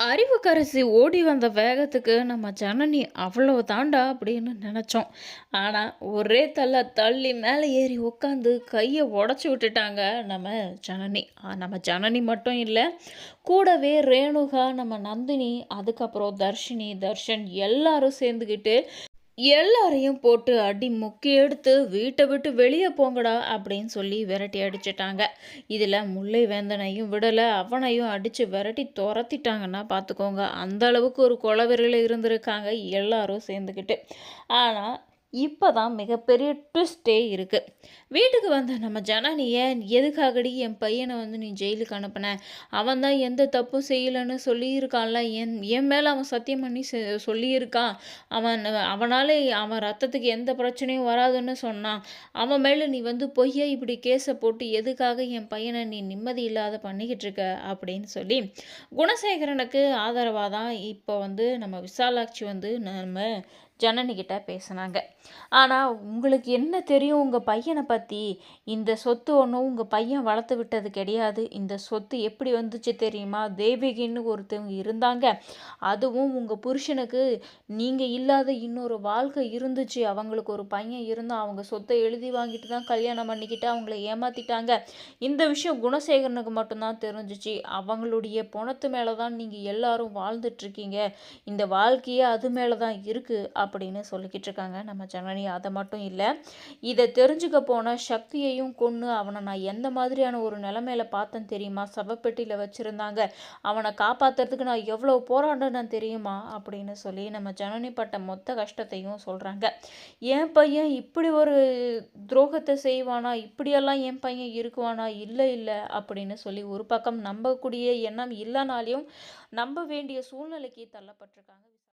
அறிவுக்கரசி ஓடி வந்த வேகத்துக்கு நம்ம ஜனனி அவ்வளோ தாண்டா அப்படின்னு நினச்சோம். ஆனால் ஒரே தள்ள தள்ளி மேலே ஏறி உட்காந்து கையை உடச்சி விட்டுட்டாங்க நம்ம ஜனனி. நம்ம ஜனனி மட்டும் இல்லை கூடவே ரேணுகா நம்ம நந்தினி அதுக்கப்புறம் தர்ஷினி தர்ஷன் எல்லாரும் சேர்ந்துக்கிட்டு எல்லாரையும் போட்டு அடி முக்கி எடுத்து வீட்டை விட்டு வெளியே போங்கடா அப்படின்னு சொல்லி விரட்டி அடிச்சிட்டாங்க. இதில் முல்லை வேந்தனையும் விடலை. அவனையும் அடித்து விரட்டி துரத்திட்டாங்கன்னா பார்த்துக்கோங்க அந்த அளவுக்கு ஒரு கொலவெறியில் இருந்திருக்காங்க எல்லாரும் சேர்ந்துக்கிட்டு ஆனால் இப்போ தான் மிகப்பெரிய ட்விஸ்டே இருக்குது வீட்டுக்கு வந்த நம்ம ஜனனியை எதுக்காகடி என் பையனை வந்து நீ ஜெயிலுக்கு அனுப்புன? அவன் தான் எந்த தப்பும் செய்யலைன்னு சொல்லியிருக்கான்ல. என் என் மேலே அவன் சத்தியம் பண்ணி செ- சொல்லியிருக்கான் அவன் அவனால் அவன் ரத்தத்துக்கு எந்த பிரச்சனையும் வராதுன்னு சொன்னான். அவன் மேலே நீ வந்து பொய்யா இப்படி கேஸை போட்டு எதுக்காக என் பையனை நீ நிம்மதி இல்லாத பண்ணிக்கிட்டு இருக்க? அப்படின்னு சொல்லி குணசேகரனுக்கு ஆதரவாக தான் இப்போ வந்து நம்ம விசாலாட்சி வந்து நம்ம ஜனனிக்கிட்ட பேசினாங்க. ஆனால் உங்களுக்கு என்ன தெரியும்? உங்கள் பையனை பற்றி இந்த சொத்து ஒன்றும் உங்கள் பையன் வளர்த்து விட்டது கிடையாது. இந்த சொத்து எப்படி வந்துச்சு தெரியுமா? தேவிகின்னு ஒருத்தவங்க இருந்தாங்க. அதுவும் உங்கள் புருஷனுக்கு. நீங்கள் இல்லாத இன்னொரு வாழ்க்கை இருந்துச்சு. அவங்களுக்கு ஒரு பையன் இருந்தால் அவங்க சொத்தை எழுதி வாங்கிட்டு தான் கல்யாணம் பண்ணிக்கிட்டு அவங்கள ஏமாத்திட்டாங்க. இந்த விஷயம் குணசேகரனுக்கு மட்டும்தான் தெரிஞ்சிச்சு. அவங்களுடைய பணத்து மேலே தான் நீங்கள் எல்லாரும் வாழ்ந்துட்டுருக்கீங்க இந்த வாழ்க்கையே அது மேலே தான் இருக்குது அப்படின்னு சொல்லிக்கிட்டு இருக்காங்க நம்ம ஜனனி அதை மட்டும் இல்லை. இதை தெரிஞ்சுக்க போன சக்தியையும் கொன்று அவனை நான் எந்த மாதிரியான ஒரு நிலைமையில பார்த்தேன் தெரியுமா? சவப்பெட்டியில் வச்சுருந்தாங்க. அவனை காப்பாற்றுறதுக்கு நான் எவ்வளோ போராடினேன் தெரியுமா? அப்படின்னு சொல்லி நம்ம ஜனனி பட்ட மொத்த கஷ்டத்தையும் சொல்கிறாங்க என் பையன் இப்படி ஒரு துரோகத்தை செய்வானா? இப்படியெல்லாம் என் பையன் இருக்குவானா? இல்லை இல்லை அப்படின்னு சொல்லி ஒரு பக்கம் நம்பக்கூடிய எண்ணம் இல்லைனாலையும் நம்ப வேண்டிய சூழ்நிலைக்கு தள்ளப்பட்டிருக்காங்க.